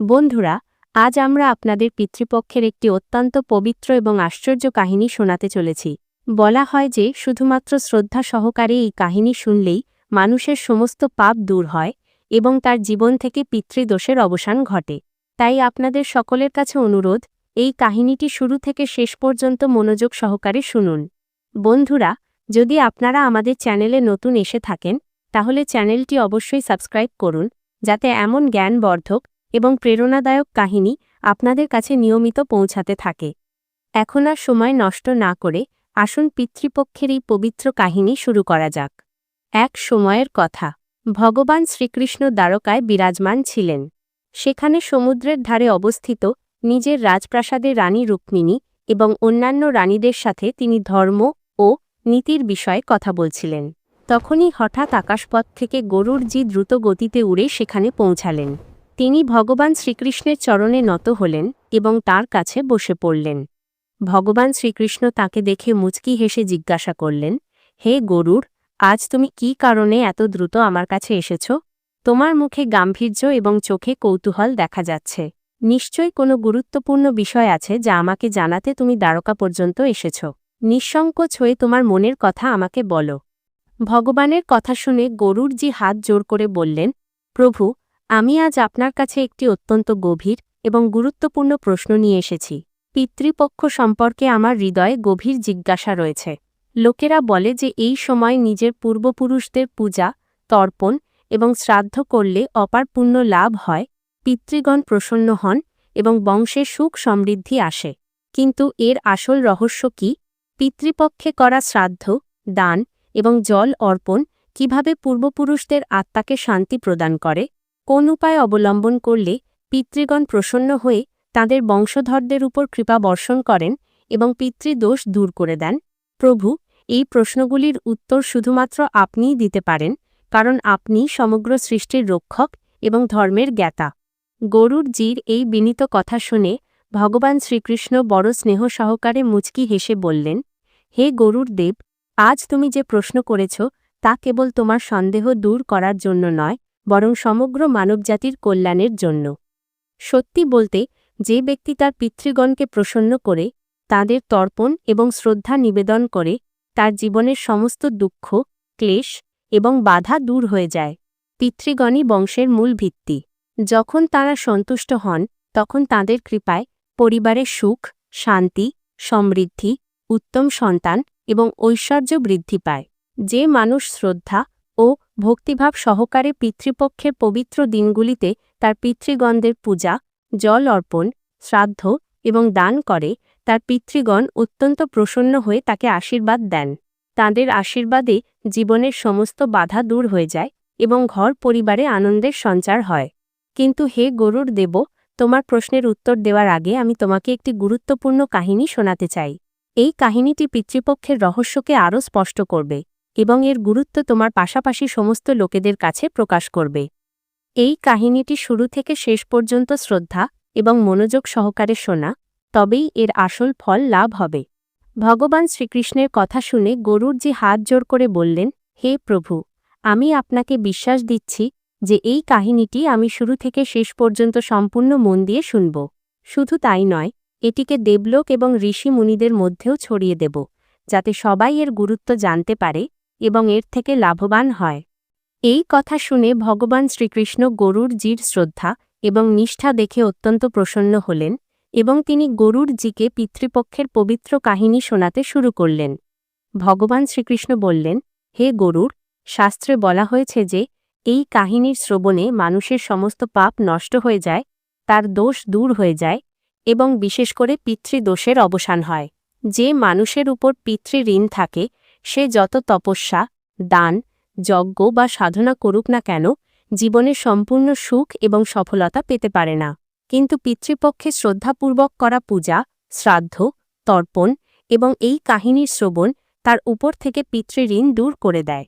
বন্ধুরা, আজ আমরা আপনাদের পিতৃপক্ষের একটি অত্যন্ত পবিত্র এবং আশ্চর্য কাহিনী শোনাতে চলেছি। বলা হয় যে, শুধুমাত্র শ্রদ্ধা সহকারে এই কাহিনী শুনলেই মানুষের সমস্ত পাপ দূর হয় এবং তার জীবন থেকে পিতৃদোষের অবসান ঘটে। তাই আপনাদের সকলের কাছে অনুরোধ, এই কাহিনীটি শুরু থেকে শেষ পর্যন্ত মনোযোগ সহকারে শুনুন। বন্ধুরা, যদি আপনারা আমাদের চ্যানেলে নতুন এসে থাকেন, তাহলে চ্যানেলটি অবশ্যই সাবস্ক্রাইব করুন, যাতে এমন জ্ঞানবর্ধক এবং প্রেরণাদায়ক কাহিনী আপনাদের কাছে নিয়মিত পৌঁছাতে থাকে। এখন আর সময় নষ্ট না করে আসুন পিতৃপক্ষের এই পবিত্র কাহিনী শুরু করা যাক। এক সময়ের কথা। ভগবান শ্রীকৃষ্ণ দ্বারকায় বিরাজমান ছিলেন। সেখানে সমুদ্রের ধারে অবস্থিত নিজের রাজপ্রাসাদে রানী রুক্মিণী এবং অন্যান্য রানীদের সাথে তিনি ধর্ম ও নীতির বিষয়ে কথা বলছিলেন। তখনই হঠাৎ আকাশপথ থেকে গরুর জি দ্রুত গতিতে উড়ে সেখানে পৌঁছালেন। তিনি ভগবান শ্রীকৃষ্ণের চরণে নত হলেন এবং তার কাছে বসে পড়লেন। ভগবান শ্রীকৃষ্ণ তাকে দেখে মুচকি হেসে জিজ্ঞাসা করলেন, হে গরুর, আজ তুমি কি কারণে এত দ্রুত আমার কাছে এসেছ? তোমার মুখে গাম্ভীর্য এবং চোখে কৌতূহল দেখা যাচ্ছে। নিশ্চয়ই কোনো গুরুত্বপূর্ণ বিষয় আছে যা আমাকে জানাতে তুমি দ্বারকা পর্যন্ত এসেছ। নিঃসংকোচ হয়ে তোমার মনের কথা আমাকে বলো। ভগবানের কথা শুনে গরুর জি হাত জোর করে বললেন, প্রভু আমি আজ আপনার কাছে একটি অত্যন্ত গভীর এবং গুরুত্বপূর্ণ প্রশ্ন নিয়ে এসেছি। পিতৃপক্ষ সম্পর্কে আমার হৃদয়ে গভীর জিজ্ঞাসা রয়েছে। লোকেরা বলে যে এই সময় নিজের পূর্বপুরুষদের পূজা, তর্পণ এবং শ্রাদ্ধ করলে অপার পুণ্য লাভ হয়, পিতৃগণ প্রসন্ন হন এবং বংশে সুখ সমৃদ্ধি আসে। কিন্তু এর আসল রহস্য কি? পিতৃপক্ষে করা শ্রাদ্ধ, দান এবং জল অর্পণ কীভাবে পূর্বপুরুষদের আত্মাকে শান্তি প্রদান করে? কোন উপায় অবলম্বন করলে পিতৃগণ প্রসন্ন হয়ে তাদের বংশধরদের উপর কৃপা বর্ষণ করেন এবং পিতৃদোষ দূর করে দেন? প্রভু, এই প্রশ্নগুলির উত্তর শুধুমাত্র আপনিই দিতে পারেন, কারণ আপনি সমগ্র সৃষ্টির রক্ষক এবং ধর্মের জ্ঞাতা। গরুর জির এই বিনীত কথা শুনে ভগবান শ্রীকৃষ্ণ বড় স্নেহ সহকারে মুচকি হেসে বললেন, হে গরুর দেব, আজ তুমি যে প্রশ্ন করেছ তা কেবল তোমার সন্দেহ দূর করার জন্য নয় বরং সমগ্র মানবজাতির কল্যাণের জন্য। সত্যি বলতে, যে ব্যক্তি তার পিতৃগণকে প্রসন্ন করে, তাদের তর্পণ এবং শ্রদ্ধা নিবেদন করে, তার জীবনের সমস্ত দুঃখ, ক্লেশ এবং বাধা দূর হয়ে যায়। পিতৃগণই বংশের মূল ভিত্তি। যখন তারা সন্তুষ্ট হন, তখন তাদের কৃপায় পরিবারের সুখ, শান্তি, সমৃদ্ধি, উত্তম সন্তান এবং ঐশ্বর্য বৃদ্ধি পায়। যে মানুষ শ্রদ্ধা ভক্তিভাব সহকারে পিতৃপক্ষের পবিত্র দিনগুলিতে তার পিতৃগণদের পূজা, জল অর্পণ, শ্রাদ্ধ এবং দান করে, তার পিতৃগণ অত্যন্ত প্রসন্ন হয়ে তাকে আশীর্বাদ দেন। তাদের আশীর্বাদে জীবনের সমস্ত বাধা দূর হয়ে যায় এবং ঘর পরিবারে আনন্দের সঞ্চার হয়। কিন্তু হে গরুর দেব, তোমার প্রশ্নের উত্তর দেওয়ার আগে আমি তোমাকে একটি গুরুত্বপূর্ণ কাহিনী শোনাতে চাই। এই কাহিনীটি পিতৃপক্ষের রহস্যকে আরও স্পষ্ট করবে। এবং এর গুরুত্ব তোমার পাশাপাশি সমস্ত লোকেদের কাছে প্রকাশ করবে। এই কাহিনীটি শুরু থেকে শেষ পর্যন্ত শ্রদ্ধা এবং মনোযোগ সহকারে শোনা, তবেই এর আসল ফল লাভ হবে। ভগবান শ্রীকৃষ্ণের কথা শুনে গরুর যে হাত জোর করে বললেন, হে প্রভু, আমি আপনাকে বিশ্বাস দিচ্ছি যে এই কাহিনীটি আমি শুরু থেকে শেষ পর্যন্ত সম্পূর্ণ মন দিয়ে শুনব। শুধু তাই নয়, এটিকে দেবলোক এবং ঋষি মুনিদের মধ্যেও ছড়িয়ে দেব, যাতে সবাই এর গুরুত্ব জানতে পারে এবং এর থেকে লাভবান হয়। এই কথা শুনে ভগবান শ্রীকৃষ্ণ গরুর জির শ্রদ্ধা এবং নিষ্ঠা দেখে অত্যন্ত প্রসন্ন হলেন এবং তিনি গরুর জিকে পিতৃপক্ষের পবিত্র কাহিনী শোনাতে শুরু করলেন। ভগবান শ্রীকৃষ্ণ বললেন, হে গরুর, শাস্ত্রে বলা হয়েছে যে, এই কাহিনীর শ্রবণে মানুষের সমস্ত পাপ নষ্ট হয়ে যায়, তার দোষ দূর হয়ে যায় এবং বিশেষ করে পিতৃদোষের অবসান হয়। যে মানুষের উপর পিতৃ ঋণ থাকে সে যত তপস্যা, দান, যজ্ঞ বা সাধনা করুক না কেন, জীবনে সম্পূর্ণ সুখ এবং সফলতা পেতে পারে না। কিন্তু পিতৃপক্ষে শ্রদ্ধাপূর্বক করা পূজা, শ্রাদ্ধ, তর্পণ এবং এই কাহিনীর শ্রবণ তার উপর থেকে পিতৃঋণ দূর করে দেয়।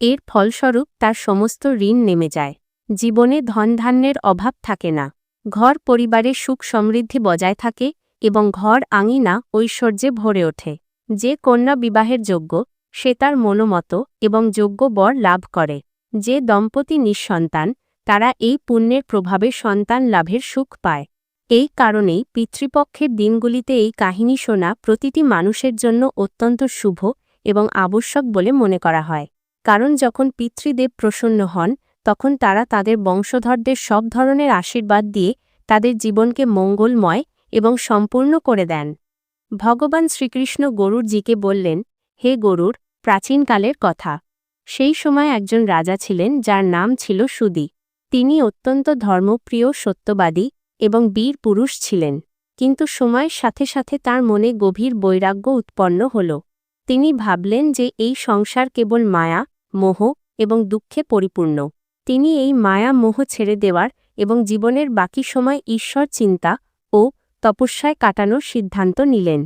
এর ফলস্বরূপ তার সমস্ত ঋণ নেমে যায়। জীবনে ধনধান্যের অভাব থাকে না। ঘর পরিবারে সুখ সমৃদ্ধি বজায় থাকে এবং ঘর আঙিনা ঐশ্বর্যে ভরে ওঠে। যে কন্যা বিবাহের যোগ্য সে তার মনোমত এবং যোগ্য বর লাভ করে। যে দম্পতি নিঃসন্তান, তারা এই পুণ্যের প্রভাবে সন্তান লাভের সুখ পায়। এই কারণেই পিতৃপক্ষের দিনগুলিতে এই কাহিনী শোনা প্রতিটি মানুষের জন্য অত্যন্ত শুভ এবং আবশ্যক বলে মনে করা হয়। কারণ যখন পিতৃদেব প্রসন্ন হন, তখন তারা তাদের বংশধরদের সব ধরনের আশীর্বাদ দিয়ে তাদের জীবনকে মঙ্গলময় এবং সম্পূর্ণ করে দেন। ভগবান শ্রীকৃষ্ণ গরুরজিকে বললেন হে গরুর, প্রাচীনকালের কথা। সেই সময় একজন রাজা ছিলেন যার নাম ছিল সুদি। তিনি অত্যন্ত ধর্মপ্রিয়, সত্যবাদী এবং বীর পুরুষ ছিলেন। কিন্তু সময়ের সাথে সাথে তার মনে গভীর বৈরাগ্য উৎপন্ন হল। তিনি ভাবলেন যে এই সংসার কেবল মায়া, মোহ এবং দুঃখে পরিপূর্ণ। তিনি এই মায়া মোহ ছেড়ে দেওয়ার এবং জীবনের বাকি সময় ঈশ্বর চিন্তা ও তপস্যায় কাটানোর সিদ্ধান্ত নিলেন।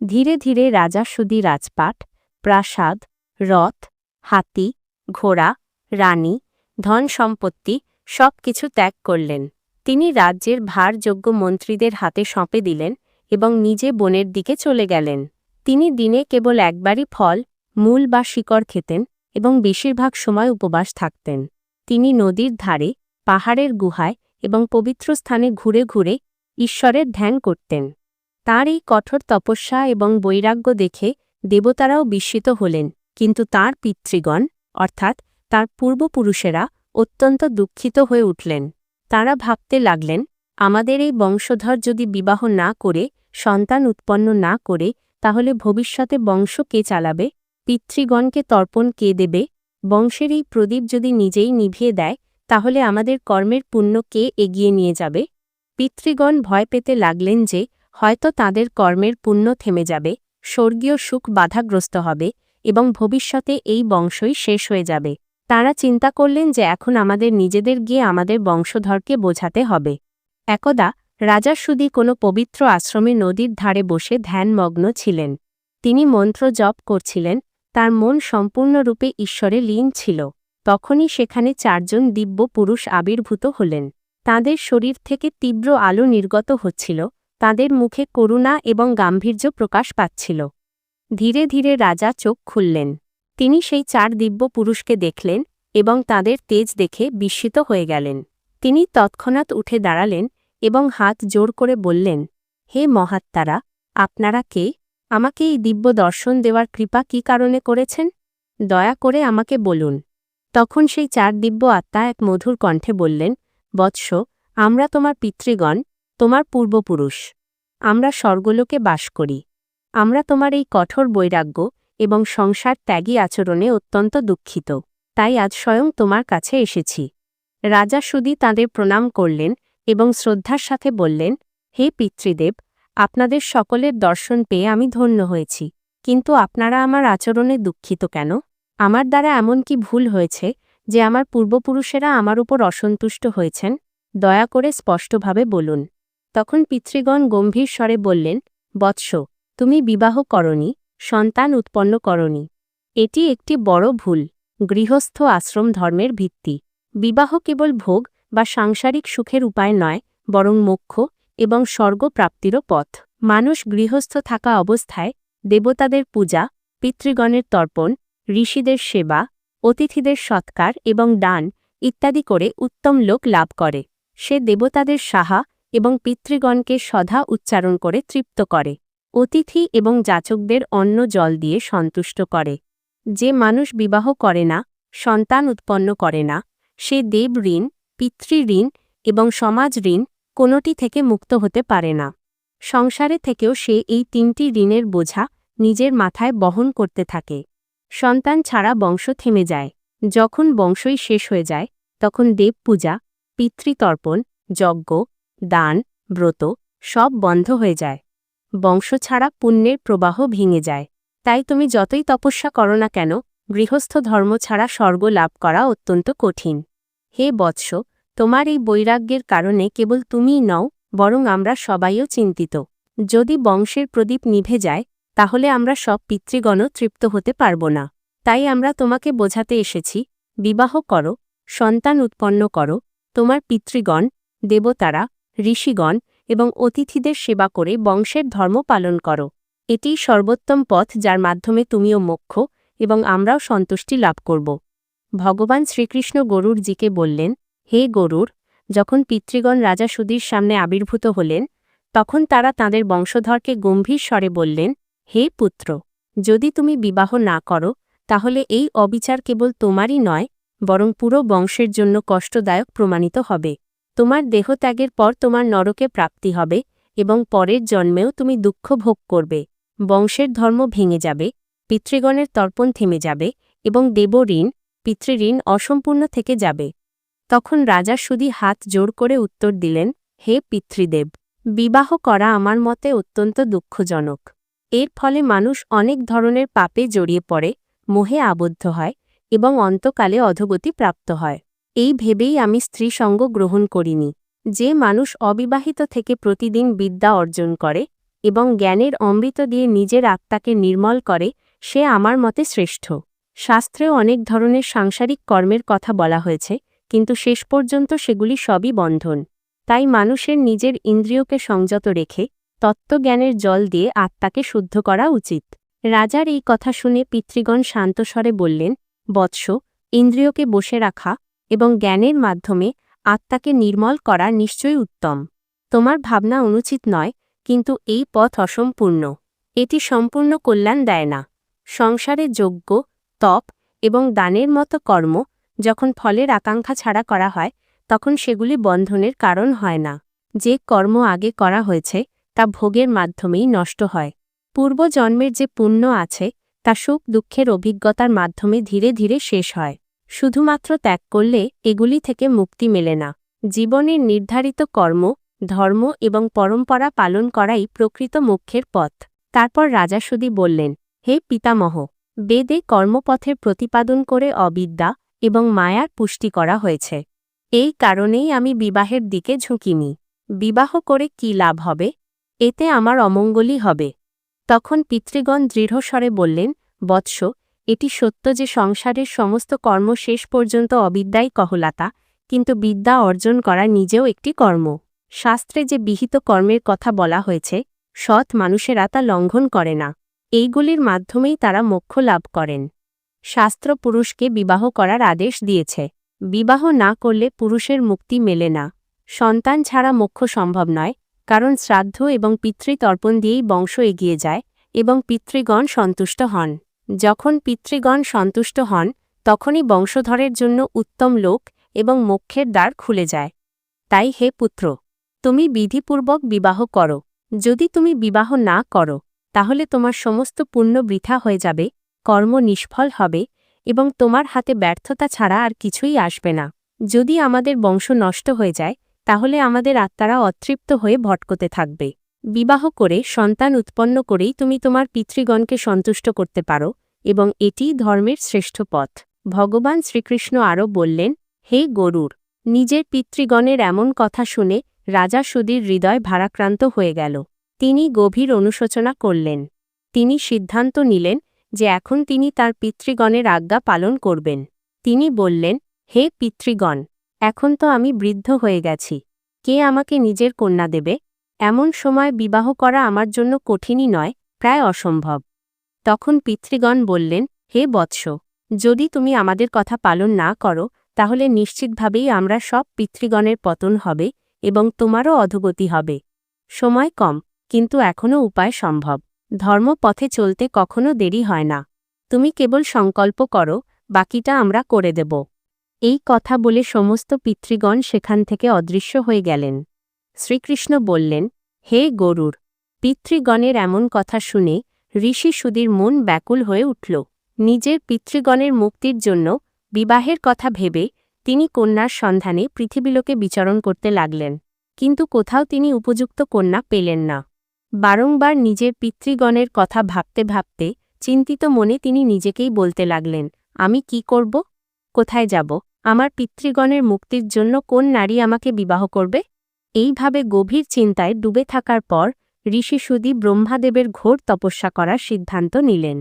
ধীরে ধীরে রাজা সুদি রাজপাট প্রাসাদ, রথ, হাতি, ঘোড়া, রানী, ধন সম্পত্তি সব কিছু ত্যাগ করলেন। তিনি রাজ্যের ভারযোগ্য মন্ত্রীদের হাতে সঁপে দিলেন এবং নিজে বনের দিকে চলে গেলেন। তিনি দিনে কেবল একবারই ফল, মূল বা শিকড় খেতেন এবং বেশিরভাগ সময় উপবাস থাকতেন। তিনি নদীর ধারে, পাহাড়ের গুহায় এবং পবিত্র স্থানে ঘুরে ঘুরে ঈশ্বরের ধ্যান করতেন। তার এই কঠোর তপস্যা এবং বৈরাগ্য দেখে দেবতারাও বিস্মিত হলেন, কিন্তু তার পিতৃগণ, অর্থাৎ তার পূর্বপুরুষেরা, অত্যন্ত দুঃখিত হয়ে উঠলেন। তারা ভাবতে লাগলেন, আমাদের এই বংশধর যদি বিবাহ না করে, সন্তান উৎপন্ন না করে, তাহলে ভবিষ্যতে বংশ কে চালাবে? পিতৃগণকে তর্পণ কে দেবে? বংশের এই প্রদীপ যদি নিজেই নিভিয়ে দেয়, তাহলে আমাদের কর্মের পুণ্য কে এগিয়ে নিয়ে যাবে? পিতৃগণ ভয় পেতে লাগলেন যে, হয়তো তাদের কর্মের পুণ্য থেমে যাবে। স্বর্গীয় সুখ বাধাগ্রস্ত হবে এবং ভবিষ্যতে এই বংশই শেষ হয়ে যাবে। তারা চিন্তা করলেন যে এখন আমাদের নিজেদের গিয়ে আমাদের বংশধরকে বোঝাতে হবে। একদা রাজা সুদি কোনো পবিত্র আশ্রমে নদীর ধারে বসে ধ্যানমগ্ন ছিলেন। তিনি মন্ত্র জপ করছিলেন, তার মন সম্পূর্ণরূপে ঈশ্বরে লীন ছিল। তখনই সেখানে চারজন দিব্য পুরুষ আবির্ভূত হলেন। তাদের শরীর থেকে তীব্র আলো নির্গত হচ্ছিল তাদের মুখে করুণা এবং গাম্ভীর্য প্রকাশ পাচ্ছিল। ধীরে ধীরে রাজা চোখ খুললেন। তিনি সেই চার দিব্য পুরুষকে দেখলেন এবং তাদের তেজ দেখে বিস্মিত হয়ে গেলেন। তিনি তৎক্ষণাৎ উঠে দাঁড়ালেন এবং হাত জোর করে বললেন, হে মহাত্মারা, আপনারা কে? আমাকে এই দিব্য দর্শন দেওয়ার কৃপা কি কারণে করেছেন? দয়া করে আমাকে বলুন। তখন সেই চার দিব্য আত্মা এক মধুর কণ্ঠে বললেন, বৎস, আমরা তোমার পিতৃগণ তোমার পূর্বপুরুষ। আমরা স্বর্গলোকে বাস করি। আমরা তোমার এই কঠোর বৈরাগ্য এবং সংসার ত্যাগী আচরণে অত্যন্ত দুঃখিত। তাই আজ স্বয়ং তোমার কাছে এসেছি। রাজা সুদি তাঁদের প্রণাম করলেন এবং শ্রদ্ধার সাথে বললেন, হে পিতৃদেব, আপনাদের সকলের দর্শন পেয়ে আমি ধন্য হয়েছি। কিন্তু আপনারা আমার আচরণে দুঃখিত কেন? আমার দ্বারা এমন কি ভুল হয়েছে যে আমার পূর্বপুরুষেরা আমার উপর অসন্তুষ্ট হয়েছেন? দয়া করে স্পষ্টভাবে বলুন। তখন পিতৃগণ গম্ভীর স্বরে বললেন, বৎস, তুমি বিবাহ করনি, সন্তান উৎপন্ন করনি। এটি একটি বড় ভুল, গৃহস্থ আশ্রম ধর্মের ভিত্তি। বিবাহ কেবল ভোগ বা সাংসারিক সুখের উপায় নয়, বরং মোক্ষ এবং স্বর্গপ্রাপ্তিরও পথ। মানুষ গৃহস্থ থাকা অবস্থায় দেবতাদের পূজা, পিতৃগণের তর্পণ, ঋষিদের সেবা, অতিথিদের সৎকার এবং দান ইত্যাদি করে উত্তম লোক লাভ করে। সে দেবতাদের সাহা এবং পিতৃগণকে সধা উচ্চারণ করে তৃপ্ত করে। অতিথি এবং যাচকদের অন্ন জল দিয়ে সন্তুষ্ট করে। যে মানুষ বিবাহ করে না, সন্তান উৎপন্ন করে না, সে দেব ঋণ পিতৃঋণ এবং সমাজ ঋণ কোনোটি থেকে মুক্ত হতে পারে না। সংসারে থেকেও সে এই তিনটি ঋণের বোঝা নিজের মাথায় বহন করতে থাকে। সন্তান ছাড়া বংশ থেমে যায়। যখন বংশই শেষ হয়ে যায়, তখন দেব পূজা পিতৃতর্পণ, যজ্ঞ দান, ব্রত, সব বন্ধ হয়ে যায়। বংশ ছাড়া পুণ্যের প্রবাহ ভেঙে যায়। তাই তুমি যতই তপস্যা করো না কেন, গৃহস্থ ধর্ম ছাড়া স্বর্গ লাভ করা অত্যন্ত কঠিন। হে বৎস, তোমার এই বৈরাগ্যের কারণে কেবল তুমিই নও, বরং আমরা সবাইও চিন্তিত। যদি বংশের প্রদীপ নিভে যায়, তাহলে আমরা সব পিতৃগণও তৃপ্ত হতে পারব না। তাই আমরা তোমাকে বোঝাতে এসেছি, বিবাহ করো, সন্তান উৎপন্ন করো, তোমার পিতৃগণ, দেবতারা ঋষিগণ এবং অতিথিদের সেবা করে বংশের ধর্ম পালন করো। এটিই সর্বোত্তম পথ যার মাধ্যমে তুমিও মোক্ষ এবং আমরাও সন্তুষ্টি লাভ করব। ভগবান শ্রীকৃষ্ণ গরুরজিকে বললেন, হে গরুর, যখন পিতৃগণ রাজা সুধীর সামনে আবির্ভূত হলেন, তখন তারা তাদের বংশধরকে গম্ভীর স্বরে বললেন, হে পুত্র, যদি তুমি বিবাহ না করো, তাহলে এই অবিচার কেবল তোমারই নয়, বরং পুরো বংশের জন্য কষ্টদায়ক প্রমাণিত হবে। তোমার দেহত্যাগের পর তোমার নরকে প্রাপ্তি হবে এবং পরের জন্মেও তুমি দুঃখ ভোগ করবে। বংশের ধর্ম ভেঙে যাবে, পিতৃগণের তর্পণ থেমে যাবে এবং দেবঋণ, পিতৃঋণ অসম্পূর্ণ থেকে যাবে। তখন রাজা সুদি হাত জোর করে উত্তর দিলেন, হে পিতৃদেব, বিবাহ করা আমার মতে অত্যন্ত দুঃখজনক। এর ফলে মানুষ অনেক ধরনের পাপে জড়িয়ে পড়ে, মোহে আবদ্ধ হয় এবং অন্তকালে অধগতি প্রাপ্ত হয়। এই ভেবেই আমি স্ত্রী সঙ্গ গ্রহণ করিনি। যে মানুষ অবিবাহিত থেকে প্রতিদিন বিদ্যা অর্জন করে এবং জ্ঞানের অমৃত দিয়ে নিজের আত্মাকে নির্মল করে, সে আমার মতে শ্রেষ্ঠ। শাস্ত্রেও অনেক ধরনের সাংসারিক কর্মের কথা বলা হয়েছে, কিন্তু শেষ পর্যন্ত সেগুলি সবই বন্ধন। তাই মানুষের নিজের ইন্দ্রিয়কে সংযত রেখে তত্ত্বজ্ঞানের জল দিয়ে আত্মাকে শুদ্ধ করা উচিত। রাজার এই কথা শুনে পিতৃগণ শান্তস্বরে বললেন, বৎস, ইন্দ্রিয়কে বসে রাখা এবং জ্ঞানের মাধ্যমে আত্মাকে নির্মল করা নিশ্চয়ই উত্তম। তোমার ভাবনা অনুচিত নয়, কিন্তু এই পথ অসম্পূর্ণ। এটি সম্পূর্ণ কল্যাণ দেয় না। সংসারে যজ্ঞ, তপ এবং দানের মতো কর্ম যখন ফলের আকাঙ্ক্ষা ছাড়া করা হয়, তখন সেগুলি বন্ধনের কারণ হয় না। যে কর্ম আগে করা হয়েছে, তা ভোগের মাধ্যমেই নষ্ট হয়। পূর্বজন্মের যে পুণ্য আছে, তা সুখ দুঃখের অভিজ্ঞতার মাধ্যমে ধীরে ধীরে শেষ হয়। শুধুমাত্র ত্যাগ করলে এগুলি থেকে মুক্তি মেলে না। জীবনের নির্ধারিত কর্ম, ধর্ম এবং পরম্পরা পালন করাই প্রকৃত মুখ্যের পথ। তারপর রাজাসুদি বললেন, হে পিতামহ, বেদে কর্মপথের প্রতিপাদন করে অবিদ্যা এবং মায়ার পুষ্টি করা হয়েছে। এই কারণেই আমি বিবাহের দিকে ঝুঁকিনি। বিবাহ করে কি লাভ হবে? এতে আমার অমঙ্গলই হবে। তখন পিতৃগণ দৃঢ়স্বরে বললেন, বৎস এটি সত্য যে সংসারের সমস্ত কর্ম শেষ পর্যন্ত অবিদ্যাই কহলাতা, কিন্তু বিদ্যা অর্জন করা নিজেও একটি কর্ম। শাস্ত্রে যে বিহিত কর্মের কথা বলা হয়েছে, সৎ মানুষেরা তা লঙ্ঘন করে না। এইগুলির মাধ্যমেই তারা মোক্ষ লাভ করেন। শাস্ত্র পুরুষকে বিবাহ করার আদেশ দিয়েছে। বিবাহ না করলে পুরুষের মুক্তি মেলে না। সন্তান ছাড়া মোক্ষ সম্ভব নয়, কারণ শ্রাদ্ধ এবং পিতৃতর্পণ দিয়েই বংশ এগিয়ে যায় এবং পিতৃগণ সন্তুষ্ট হন। যখন পিতৃগণ সন্তুষ্ট হন, তখনই বংশধরের জন্য উত্তম লোক এবং মোক্ষের দ্বার খুলে যায়। তাই হে পুত্র, তুমি বিধিপূর্বক বিবাহ করো। যদি তুমি বিবাহ না করো, তাহলে তোমার সমস্ত পুণ্য বৃথা হয়ে যাবে, কর্ম নিষ্ফল হবে এবং তোমার হাতে ব্যর্থতা ছাড়া আর কিছুই আসবে না। যদি আমাদের বংশ নষ্ট হয়ে যায়, তাহলে আমাদের আত্মারা অতৃপ্ত হয়ে ভটকতে থাকবে। বিবাহ করে সন্তান উৎপন্ন করেই তুমি তোমার পিতৃগণকে সন্তুষ্ট করতে পারো এবং এটিই ধর্মের শ্রেষ্ঠ পথ। ভগবান শ্রীকৃষ্ণ আরও বললেন, হে গরুর, নিজের পিতৃগণের এমন কথা শুনে রাজা সুদীর হৃদয় ভারাক্রান্ত হয়ে গেল। তিনি গভীর অনুশোচনা করলেন। তিনি সিদ্ধান্ত নিলেন যে এখন তিনি তার পিতৃগণের আজ্ঞা পালন করবেন। তিনি বললেন, হে পিতৃগণ, এখন তো আমি বৃদ্ধ হয়ে গেছি। কে আমাকে নিজের কন্যা দেবে? এমন সময় বিবাহ করা আমার জন্য কঠিনই নয়, প্রায় অসম্ভব। তখন পিতৃগণ বললেন, হে বৎস, যদি তুমি আমাদের কথা পালন না করো, তাহলে নিশ্চিতভাবেই আমরা সব পিতৃগণের পতন হবে এবং তোমারও অধগতি হবে। সময় কম, কিন্তু এখনও উপায় সম্ভব। ধর্মপথে চলতে কখনো দেরি হয় না। তুমি কেবল সংকল্প করো, বাকিটা আমরা করে দেব এই কথা বলে সমস্ত পিতৃগণ সেখান থেকে অদৃশ্য হয়ে গেলেন। শ্রীকৃষ্ণ বললেন, হে গরুর, পিতৃগণের এমন কথা শুনে ঋষি সুদীর মন ব্যাকুল হয়ে উঠল। নিজের পিতৃগণের মুক্তির জন্য বিবাহের কথা ভেবে তিনি কন্যার সন্ধানে পৃথিবীলোকে বিচরণ করতে লাগলেন। কিন্তু কোথাও তিনি উপযুক্ত কন্যা পেলেন না। বারংবার নিজের পিতৃগণের কথা ভাবতে ভাবতে চিন্তিত মনে তিনি নিজেকেই বলতে লাগলেন, আমি কি করব? কোথায় যাব? আমার পিতৃগণের মুক্তির জন্য কোন নারী আমাকে বিবাহ করবে? এইভাবে গভীর চিন্তায় ডুবে থাকার পর, ঋষি সুদী ব্রহ্মাদেবের ঘোর তপস্যা করার সিদ্ধান্ত নিলেন।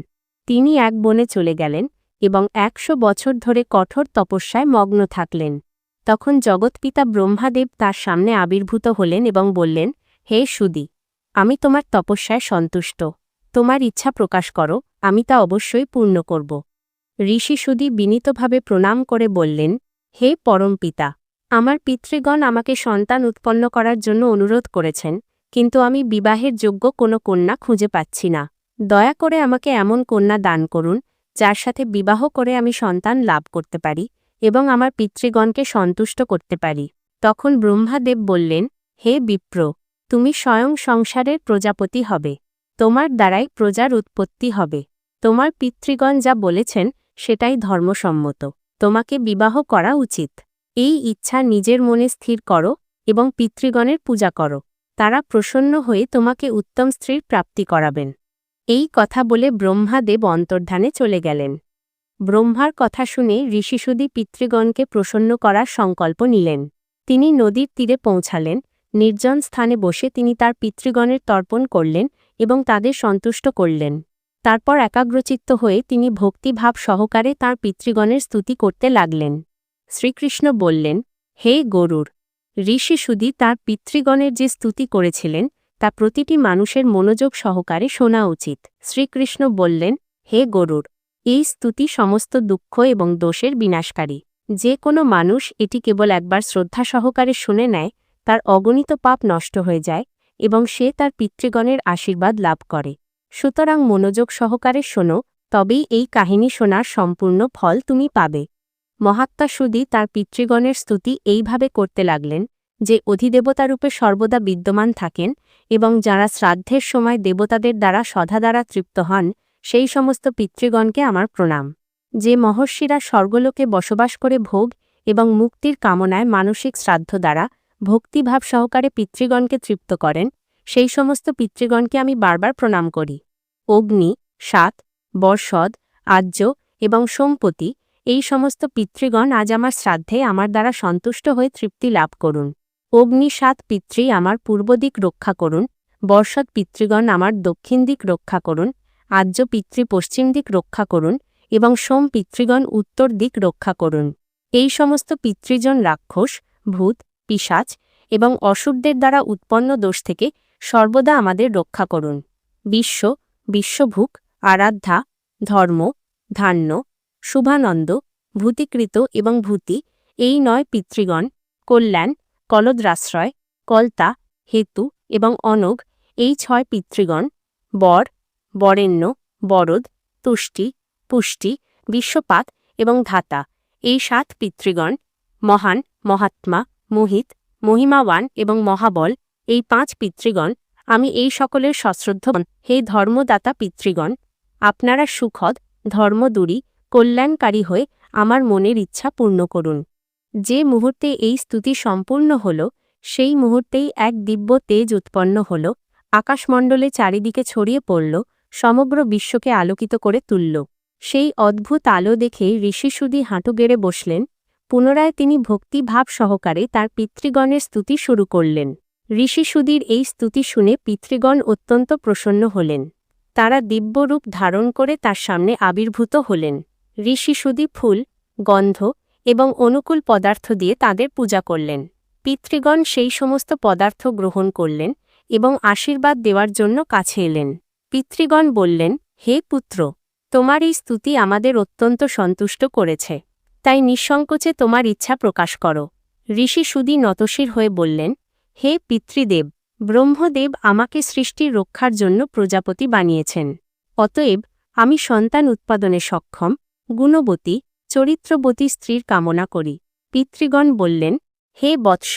তিনি এক বনে চলে গেলেন এবং একশো বছর ধরে কঠোর তপস্যায় মগ্ন থাকলেন। তখন জগৎপিতা ব্রহ্মাদেব তার সামনে আবির্ভূত হলেন এবং বললেন, হে সুদি, আমি তোমার তপস্যায় সন্তুষ্ট। তোমার ইচ্ছা প্রকাশ করো, আমি তা অবশ্যই পূর্ণ করব। ঋষি সুদী বিনীতভাবে প্রণাম করে বললেন, হে পরমপিতা আমার পিতৃগণ আমাকে সন্তান উৎপন্ন করার জন্য অনুরোধ করেছেন, কিন্তু আমি বিবাহের যোগ্য কোনো কন্যা খুঁজে পাচ্ছি না। দয়া করে আমাকে এমন কন্যা দান করুন, যার সাথে বিবাহ করে আমি সন্তান লাভ করতে পারি এবং আমার পিতৃগণকে সন্তুষ্ট করতে পারি। তখন ব্রহ্মাদেব বললেন, হে বিপ্র, তুমি স্বয়ং সংসারের প্রজাপতি হবে। তোমার দ্বারাই প্রজার উৎপত্তি হবে। তোমার পিতৃগণ যা বলেছেন, সেটাই ধর্মসম্মত। তোমাকে বিবাহ করা উচিত। এই ইচ্ছা নিজের মনে স্থির করো এবং পিতৃগণের পূজা করো। তারা প্রসন্ন হয়ে তোমাকে উত্তম স্ত্রীর প্রাপ্তি করাবেন। এই কথা বলে ব্রহ্মাদেব অন্তর্ধানে চলে গেলেন। ব্রহ্মার কথা শুনে ঋষিসুদি পিতৃগণকে প্রসন্ন করার সংকল্প নিলেন। তিনি নদীর তীরে পৌঁছালেন, নির্জন স্থানে বসে তিনি তার পিতৃগণের তর্পণ করলেন এবং তাদের সন্তুষ্ট করলেন। তারপর একাগ্রচিত্ত হয়ে তিনি ভক্তিভাব সহকারে তার পিতৃগণের স্তুতি করতে লাগলেন। শ্রীকৃষ্ণ বললেন, হে গরুর, ঋষি সুদি তার পিতৃগণের যে স্তুতি করেছিলেন, তা প্রতিটি মানুষের মনোযোগ সহকারে শোনা উচিত। শ্রীকৃষ্ণ বললেন, হে গরুর, এই স্তুতি সমস্ত দুঃখ এবং দোষের বিনাশকারী। যে কোনো মানুষ এটি কেবল একবার শ্রদ্ধা সহকারে শুনে নেয়, তার অগণিত পাপ নষ্ট হয়ে যায় এবং সে তার পিতৃগণের আশীর্বাদ লাভ করে। সুতরাং মনোযোগ সহকারে শোনো, তবেই এই কাহিনী শোনার সম্পূর্ণ ফল তুমি পাবে। মহাত্মা সুদি তার পিতৃগণের স্তুতি এইভাবে করতে লাগলেন যে অধিদেবতারূপে সর্বদা বিদ্যমান থাকেন এবং যারা শ্রাদ্ধের সময় দেবতাদের দ্বারা সধা দ্বারা তৃপ্ত হন, সেই সমস্ত পিতৃগণকে আমার প্রণাম। যে মহর্ষিরা স্বর্গলোকে বসবাস করে ভোগ এবং মুক্তির কামনায় মানসিক শ্রাদ্ধ দ্বারা ভক্তিভাব সহকারে পিতৃগণকে তৃপ্ত করেন, সেই সমস্ত পিতৃগণকে আমি বারবার প্রণাম করি। অগ্নি, সাত, বর্ষদ, আর্য এবং সম্পতি এই সমস্ত পিতৃগণ আজ আমার শ্রাদ্ধে আমার দ্বারা সন্তুষ্ট হয়ে তৃপ্তি লাভ করুন। অগ্নি সাত পিতৃ আমার পূর্ব দিক রক্ষা করুন, বর্ষদ পিতৃগণ আমার দক্ষিণ দিক রক্ষা করুন, আর্য পিতৃ পশ্চিম দিক রক্ষা করুন এবং সোম পিতৃগণ উত্তর দিক রক্ষা করুন। এই সমস্ত পিতৃজন রাক্ষস, ভূত পিসাচ এবং অসুরদের দ্বারা উৎপন্ন দোষ থেকে সর্বদা আমাদের রক্ষা করুন। বিশ্ব বিশ্বভুক আরাধ্যা, ধর্ম, ধান্য, শুভানন্দ ভূতিকৃত এবং ভূতি, এই নয় পিতৃগণ, কল্যাণ, কলদ্রাশ্রয়, কলতা, হেতু এবং অনগ, এই ছয় পিতৃগণ, বর, বরেণ্য, বরদ, তুষ্টি, পুষ্টি, বিশ্বপাত এবং ধাতা, এই সাত পিতৃগণ, মহান, মহাত্মা, মোহিত, মহিমাবান এবং মহাবল, এই পাঁচ পিতৃগণ, আমি এই সকলের সশ্রদ্ধ হে ধর্মদাতা পিতৃগণ, আপনারা সুখদ, ধর্মদুরী, কল্যাণকারী হয়ে আমার মনের ইচ্ছা পূর্ণ করুন। যে মুহূর্তে এই স্তুতি সম্পূর্ণ হল, সেই মুহূর্তেই এক দিব্য তেজ উৎপন্ন হল, আকাশমণ্ডলে চারিদিকে ছড়িয়ে পড়ল, সমগ্র বিশ্বকে আলোকিত করে তুলল। সেই অদ্ভুত আলো দেখে ঋষিসুদি হাঁটু গেড়ে বসলেন, পুনরায় তিনি ভক্তিভাব সহকারে তার পিতৃগণের স্তুতি শুরু করলেন। ঋষিসুদির এই স্তুতি শুনে পিতৃগণ অত্যন্ত প্রসন্ন হলেন। তারা দিব্যরূপ ধারণ করে তার সামনে আবির্ভূত হলেন। ঋষিসুদি ফুল, গন্ধ এবং অনুকূল পদার্থ দিয়ে তাদের পূজা করলেন। পিতৃগণ সেই সমস্ত পদার্থ গ্রহণ করলেন এবং আশীর্বাদ দেওয়ার জন্য কাছে এলেন। পিতৃগণ বললেন, হে পুত্র, তোমার এই স্তুতি আমাদের অত্যন্ত সন্তুষ্ট করেছে। তাই নিঃসংকোচে তোমার ইচ্ছা প্রকাশ করো। ঋষি সুদি নতশির হয়ে বললেন, হে পিতৃদেব, ব্রহ্মদেব আমাকে সৃষ্টির রক্ষার জন্য প্রজাপতি বানিয়েছেন। অতএব আমি সন্তান উৎপাদনে সক্ষম গুণবতী, চরিত্রবতী স্ত্রীর কামনা করি। পিতৃগণ বললেন, হে বৎস,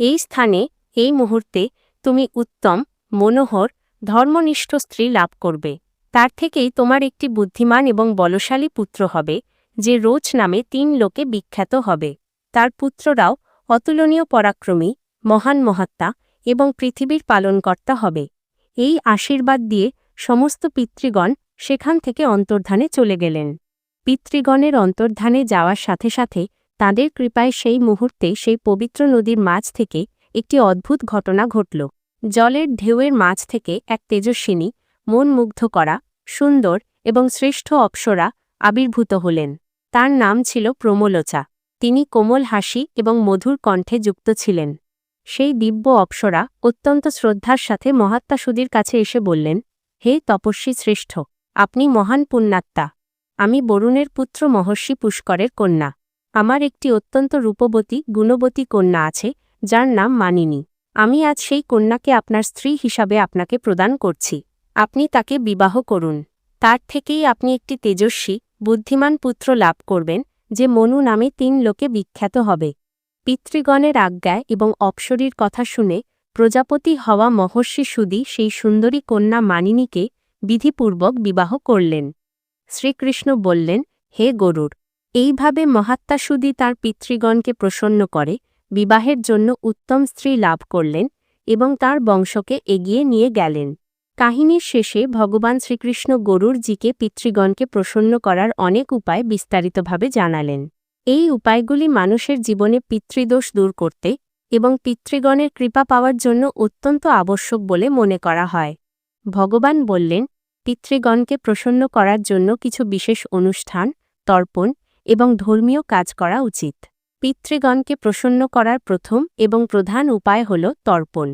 এই স্থানে, এই মুহূর্তে, তুমি উত্তম, মনোহর, ধর্মনিষ্ঠ স্ত্রী লাভ করবে। তার থেকেই তোমার একটি বুদ্ধিমান এবং বলশালী পুত্র হবে, যে রোজ নামে তিন লোকে বিখ্যাত হবে। তার পুত্ররাও অতুলনীয় পরাক্রমী, মহান মহাত্মা এবং পৃথিবীর পালনকর্তা হবে। এই আশীর্বাদ দিয়ে সমস্ত পিতৃগণ সেখান থেকে অন্তর্ধানে চলে গেলেন। পিতৃগণের অন্তর্ধানে যাওয়ার সাথে সাথে তাদের কৃপায় সেই মুহূর্তে সেই পবিত্র নদীর মাঝ থেকে একটি অদ্ভুত ঘটনা ঘটল। জলের ঢেউয়ের মাঝ থেকে এক তেজস্বিনী, মন মুগ্ধ করা, সুন্দর এবং শ্রেষ্ঠ অপ্সরা আবির্ভূত হলেন। তার নাম ছিল প্রমলোচা। তিনি কোমল হাসি এবং মধুর কণ্ঠে যুক্ত ছিলেন। সেই দিব্য অপ্সরা অত্যন্ত শ্রদ্ধার সাথে মহাত্মা সুদীর কাছে এসে বললেন, হে তপস্বী শ্রেষ্ঠ, আপনি মহান পুণ্যাত্মা। আমি বরুণের পুত্র মহর্ষি পুষ্করের কন্যা। আমার একটি অত্যন্ত রূপবতী, গুণবতী কন্যা আছে, যার নাম মানিনী। আমি আজ সেই কন্যাকে আপনার স্ত্রী হিসাবে আপনাকে প্রদান করছি। আপনি তাকে বিবাহ করুন। তার থেকেই আপনি একটি তেজস্বী, বুদ্ধিমান পুত্র লাভ করবেন, যে মনু নামে তিন লোকে বিখ্যাত হবে। পিতৃগণের আজ্ঞায় এবং অপসরীর কথা শুনে প্রজাপতি হওয়া মহর্ষি সুদি সেই সুন্দরী কন্যা মানিনীকে বিধিপূর্বক বিবাহ করলেন। শ্রীকৃষ্ণ বললেন, হে গরুর, এইভাবে মহাত্মা সুদি তাঁর পিতৃগণকে প্রসন্ন করে, বিবাহের জন্য উত্তম স্ত্রী লাভ করলেন এবং তার বংশকে এগিয়ে নিয়ে গেলেন। কাহিনীর শেষে ভগবান শ্রীকৃষ্ণ গরুর জিকে পিতৃগণকে প্রসন্ন করার অনেক উপায় বিস্তারিতভাবে জানালেন। এই উপায়গুলি মানুষের জীবনে পিতৃদোষ দূর করতে এবং পিতৃগণের কৃপা পাওয়ার জন্য অত্যন্ত আবশ্যক বলে মনে করা হয়। ভগবান বললেন পিতৃগণকে প্রসন্ন করার জন্য কিছু বিশেষ অনুষ্ঠান, তর্পণ এবং ধর্মীয় কাজ করা উচিত। পিতৃগণকে প্রসন্ন করার প্রথম এবং প্রধান উপায় হল তর্পণ।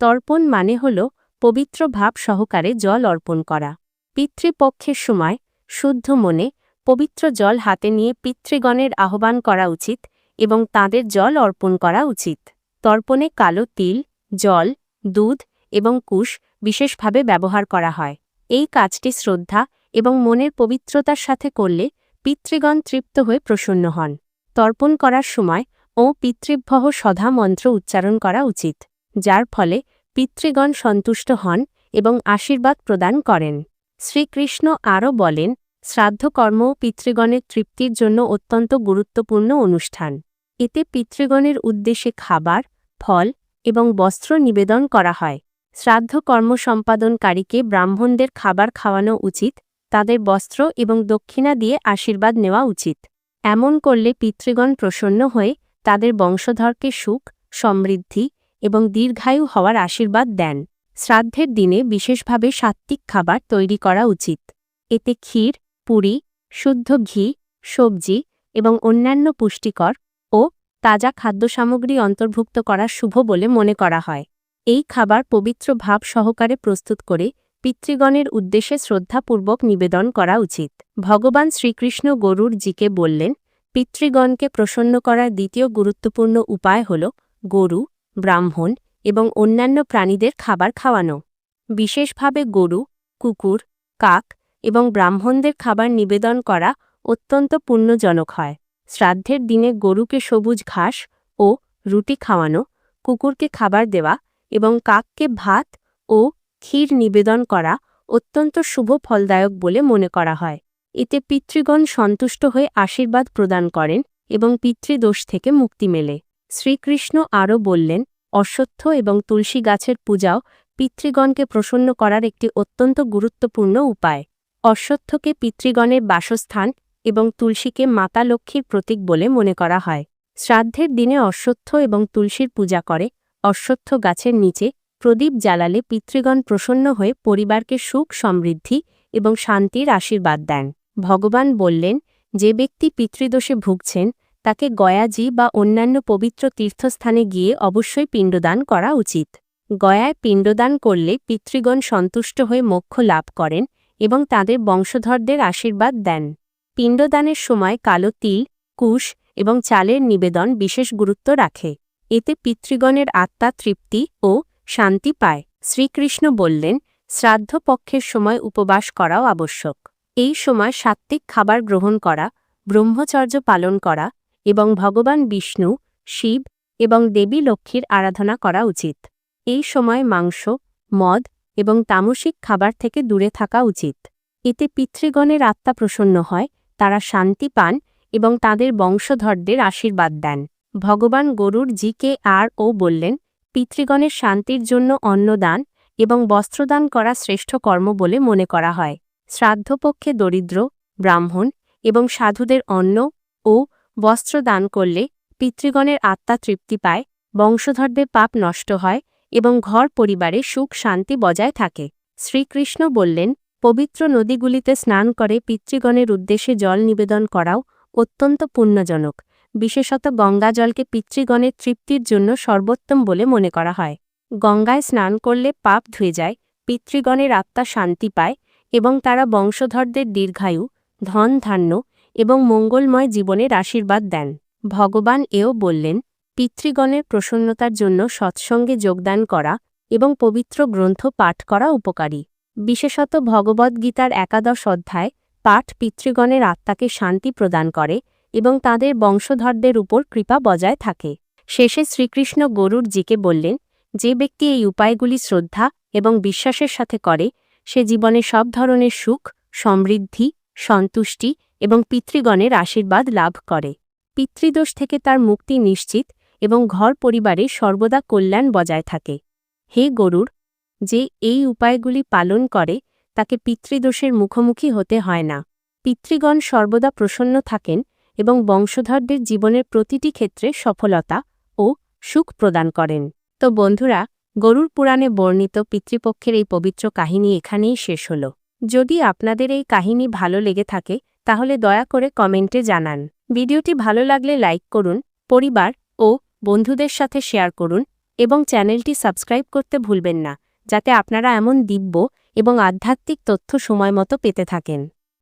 তর্পণ মানে হল পবিত্র ভাব সহকারে জল অর্পণ করা। পিতৃপক্ষের সময় শুদ্ধ মনে পবিত্র জল হাতে নিয়ে পিতৃগণের আহ্বান করা উচিত এবং তাদের জল অর্পণ করা উচিত। তর্পণে কালো তিল, জল, দুধ এবং কুশ বিশেষভাবে ব্যবহার করা হয়। এই কাজটি শ্রদ্ধা এবং মনের পবিত্রতার সাথে করলে পিতৃগণ তৃপ্ত হয়ে প্রসন্ন হন। তর্পণ করার সময় ও পিতৃভ্যহ সধা মন্ত্র উচ্চারণ করা উচিত, যার ফলে পিতৃগণ সন্তুষ্ট হন এবং আশীর্বাদ প্রদান করেন। শ্রীকৃষ্ণ আরও বলেন, শ্রাদ্ধকর্ম পিতৃগণের তৃপ্তির জন্য অত্যন্ত গুরুত্বপূর্ণ অনুষ্ঠান। এতে পিতৃগণের উদ্দেশ্যে খাবার, ফল এবং বস্ত্র নিবেদন করা হয়। শ্রাদ্ধ কর্ম সম্পাদনকারীকে ব্রাহ্মণদের খাবার খাওয়ানো উচিত, তাদের বস্ত্র এবং দক্ষিণা দিয়ে আশীর্বাদ নেওয়া উচিত। এমন করলে পিতৃগণ প্রসন্ন হয়ে তাদের বংশধরকে সুখ, সমৃদ্ধি এবং দীর্ঘায়ু হওয়ার আশীর্বাদ দেন। শ্রাদ্ধের দিনে বিশেষভাবে সাত্ত্বিক খাবার তৈরি করা উচিত। এতে ক্ষীর, পুরি, শুদ্ধ ঘি, সবজি এবং অন্যান্য পুষ্টিকর ও তাজা খাদ্য সামগ্রী অন্তর্ভুক্ত করা শুভ বলে মনে করা হয়। এই খাবার পবিত্র ভাব সহকারে প্রস্তুত করে পিতৃগণের উদ্দেশ্যে শ্রদ্ধাপূর্বক নিবেদন করা উচিত। ভগবান শ্রীকৃষ্ণ গরুর জিকে বললেন, পিতৃগণকে প্রসন্ন করার দ্বিতীয় গুরুত্বপূর্ণ উপায় হল গরু, ব্রাহ্মণ এবং অন্যান্য প্রাণীদের খাবার খাওয়ানো। বিশেষভাবে গরু, কুকুর, কাক এবং ব্রাহ্মণদের খাবার নিবেদন করা অত্যন্ত পুণ্যজনক হয়। শ্রাদ্ধের দিনে গরুকে সবুজ ঘাস ও রুটি খাওয়ানো, কুকুরকে খাবার দেওয়া এবং কাককে ভাত ও ক্ষীর নিবেদন করা অত্যন্ত শুভ ফলদায়ক বলে মনে করা হয়। এতে পিতৃগণ সন্তুষ্ট হয়ে আশীর্বাদ প্রদান করেন এবং পিতৃদোষ থেকে মুক্তি মেলে। শ্রীকৃষ্ণ আরও বললেন, অশ্বত্থ এবং তুলসী গাছের পূজাও পিতৃগণকে প্রসন্ন করার একটি অত্যন্ত গুরুত্বপূর্ণ উপায়। অশ্বত্থকে পিতৃগণের বাসস্থান এবং তুলসীকে মাতা লক্ষ্মীর প্রতীক বলে মনে করা হয়। শ্রাদ্ধের দিনে অশ্বত্থ এবং তুলসীর পূজা করে অশ্বত্থ গাছের নিচে প্রদীপ জ্বালালে পিতৃগণ প্রসন্ন হয়ে পরিবারকে সুখ, সমৃদ্ধি এবং শান্তির আশীর্বাদ দেন। ভগবান বললেন, যে ব্যক্তি পিতৃদোষে ভুগছেন, তাকে গয়াজি বা অন্যান্য পবিত্র তীর্থস্থানে গিয়ে অবশ্যই পিণ্ডদান করা উচিত। গয়ায় পিণ্ডদান করলে পিতৃগণ সন্তুষ্ট হয়ে মোক্ষ লাভ করেন এবং তাদের বংশধরদের আশীর্বাদ দেন। পিণ্ডদানের সময় কালো তিল, কুশ এবং চালের নিবেদন বিশেষ গুরুত্ব রাখে। এতে পিতৃগণের আত্মা তৃপ্তি ও শান্তি পায়। শ্রীকৃষ্ণ বললেন শ্রাদ্ধপক্ষের সময় উপবাস করাও আবশ্যক। এই সময় সাত্ত্বিক খাবার গ্রহণ করা, ব্রহ্মচর্য পালন করা এবং ভগবান বিষ্ণু, শিব এবং দেবী লক্ষ্মীর আরাধনা করা উচিত। এই সময় মাংস, মদ এবং তামসিক খাবার থেকে দূরে থাকা উচিত। এতে পিতৃগণের আত্মা প্রসন্ন হয়, তারা শান্তি পান এবং তাদের বংশধরদের আশীর্বাদ দেন। ভগবান গরুর জিকে আর ও বললেন, পিতৃগণের শান্তির জন্য অন্নদান এবং বস্ত্রদান করা শ্রেষ্ঠ কর্ম বলে মনে করা হয়। শ্রাদ্ধপক্ষে দরিদ্র, ব্রাহ্মণ এবং সাধুদের অন্ন ও বস্ত্র দান করলে পিতৃগণের আত্মা তৃপ্তি পায়, বংশধরদের পাপ নষ্ট হয় এবং ঘর পরিবারে সুখ শান্তি বজায় থাকে। শ্রীকৃষ্ণ বললেন, পবিত্র নদীগুলিতে স্নান করে পিতৃগণের উদ্দেশ্যে জল নিবেদন করাও অত্যন্ত পুণ্যজনক। বিশেষত গঙ্গা জলকে পিতৃগণের তৃপ্তির জন্য সর্বোত্তম বলে মনে করা হয়। গঙ্গায় স্নান করলে পাপ ধুয়ে যায়, পিতৃগণের আত্মা শান্তি পায় এবং তারা বংশধরদের দীর্ঘায়ু, ধন ধান্য এবং মঙ্গলময় জীবনের আশীর্বাদ দেন। ভগবান এও বললেন, পিতৃগণের প্রসন্নতার জন্য সৎসঙ্গে যোগদান করা এবং পবিত্র গ্রন্থ পাঠ করা উপকারী। বিশেষত ভগবদ্গীতার একাদশ অধ্যায় পাঠ পিতৃগণের আত্মাকে শান্তি প্রদান করে এবং তাদের বংশধরদের উপর কৃপা বজায় থাকে। শেষে শ্রীকৃষ্ণ গরুর জিকে বললেন, যে ব্যক্তি এই উপায়গুলি শ্রদ্ধা এবং বিশ্বাসের সাথে করে, সে জীবনে সব ধরনের সুখ, সমৃদ্ধি, সন্তুষ্টি এবং পিতৃগণের আশীর্বাদ লাভ করে। পিতৃদোষ থেকে তার মুক্তি নিশ্চিত এবং ঘর পরিবারে সর্বদা কল্যাণ বজায় থাকে। হে গরুর যে এই উপায়গুলি পালন করে, তাকে পিতৃদোষের মুখোমুখি হতে হয় না। পিতৃগণ সর্বদা প্রসন্ন থাকেন এবং বংশধরদের জীবনের প্রতিটি ক্ষেত্রে সফলতা ও সুখ প্রদান করেন। তো বন্ধুরা, গরুর পুরাণে বর্ণিত পিতৃপক্ষের এই পবিত্র কাহিনী এখানেই শেষ হল। যদি আপনাদের এই কাহিনী ভালো লেগে থাকে, তাহলে দয়া করে কমেন্টে জানান। ভিডিওটি ভালো লাগলে লাইক করুন, পরিবার ও বন্ধুদের সাথে শেয়ার করুন এবং চ্যানেলটি সাবস্ক্রাইব করতে ভুলবেন না, যাতে আপনারা এমন দিব্য এবং আধ্যাত্মিক তথ্য সময়মতো পেতে থাকেন।